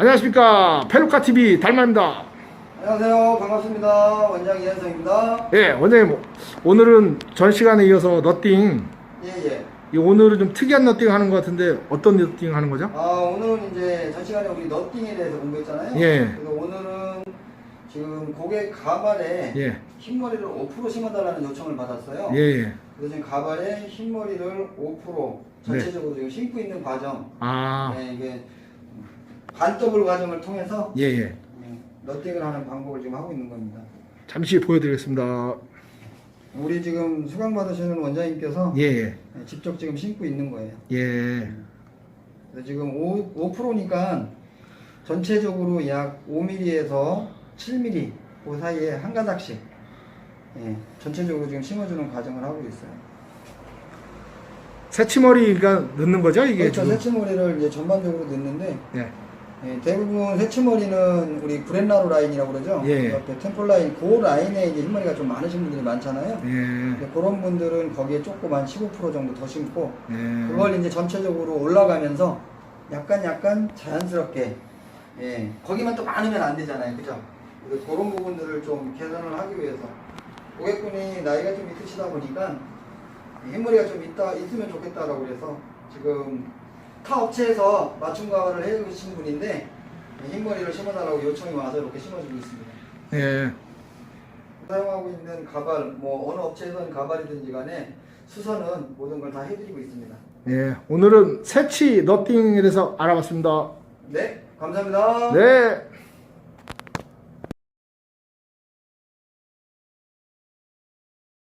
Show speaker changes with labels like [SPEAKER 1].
[SPEAKER 1] 안녕하십니까 펠루카 TV 달마입니다.
[SPEAKER 2] 안녕하세요. 반갑습니다. 원장 이현성입니다.
[SPEAKER 1] 예, 원장님 뭐, 오늘은 전 시간에 이어서 너띵.
[SPEAKER 2] 예, 예.
[SPEAKER 1] 이 오늘은 좀 특이한 너띵 하는 것 같은데 어떤 너띵 하는 거죠?
[SPEAKER 2] 아, 오늘은 이제 전 시간에 우리 너띵에 대해서 공부했잖아요.
[SPEAKER 1] 예.
[SPEAKER 2] 그래서 오늘은 지금 고객 가발에
[SPEAKER 1] 예,
[SPEAKER 2] 흰머리를 5% 심어달라는 요청을 받았어요.
[SPEAKER 1] 예, 예.
[SPEAKER 2] 그래서 지금 가발에 흰머리를 5% 전체적으로 지금 심고 있는 과정.
[SPEAKER 1] 네. 아,
[SPEAKER 2] 네, 이게 반더블 과정을 통해서
[SPEAKER 1] 예, 예.
[SPEAKER 2] 음, 너띵을 하는 방법을 지금 하고 있는 겁니다.
[SPEAKER 1] 잠시 보여드리겠습니다.
[SPEAKER 2] 우리 지금 수강 받으시는 원장님께서
[SPEAKER 1] 예, 예,
[SPEAKER 2] 네, 직접 지금 심고 있는 거예요.
[SPEAKER 1] 예.
[SPEAKER 2] 그래서 지금 5, 5%니까 전체적으로 약 5mm에서 7mm 그 사이에 한 가닥씩 예, 전체적으로 지금 심어주는 과정을 하고 있어요.
[SPEAKER 1] 새치머리가 넣는 거죠 이게
[SPEAKER 2] 그렇죠.
[SPEAKER 1] 지금?
[SPEAKER 2] 새치머리를 이제 전반적으로 넣는데
[SPEAKER 1] 예,
[SPEAKER 2] 예, 대부분 새치머리는 우리 브렛나루 라인이라고 그러죠.
[SPEAKER 1] 예.
[SPEAKER 2] 그 옆에 템플 라인 그 라인에 이제 흰머리가 좀 많으신 분들이 많잖아요.
[SPEAKER 1] 예,
[SPEAKER 2] 그런 분들은 거기에 조금 한 15% 정도 더 심고
[SPEAKER 1] 예.
[SPEAKER 2] 그걸 이제 전체적으로 올라가면서 약간 약간 자연스럽게 예 거기만 또 많으면 안 되잖아요 그죠 그런 부분들을 좀 개선을 하기 위해서 고객분이 나이가 좀 있으시다 보니까 흰머리가 좀 있다 있으면 좋겠다라고 그래서 지금 타 업체에서 맞춤 가발을 해주신 분인데 흰머리를 심어달라고 요청이 와서 이렇게 심어주고 있습니다
[SPEAKER 1] 예.
[SPEAKER 2] 사용하고 있는 가발 뭐 어느 업체에선 가발이든지 간에 수선은 모든 걸 다 해드리고 있습니다
[SPEAKER 1] 예. 오늘은 새치 너띵에 대해서 알아봤습니다.
[SPEAKER 2] 네 감사합니다
[SPEAKER 1] 네.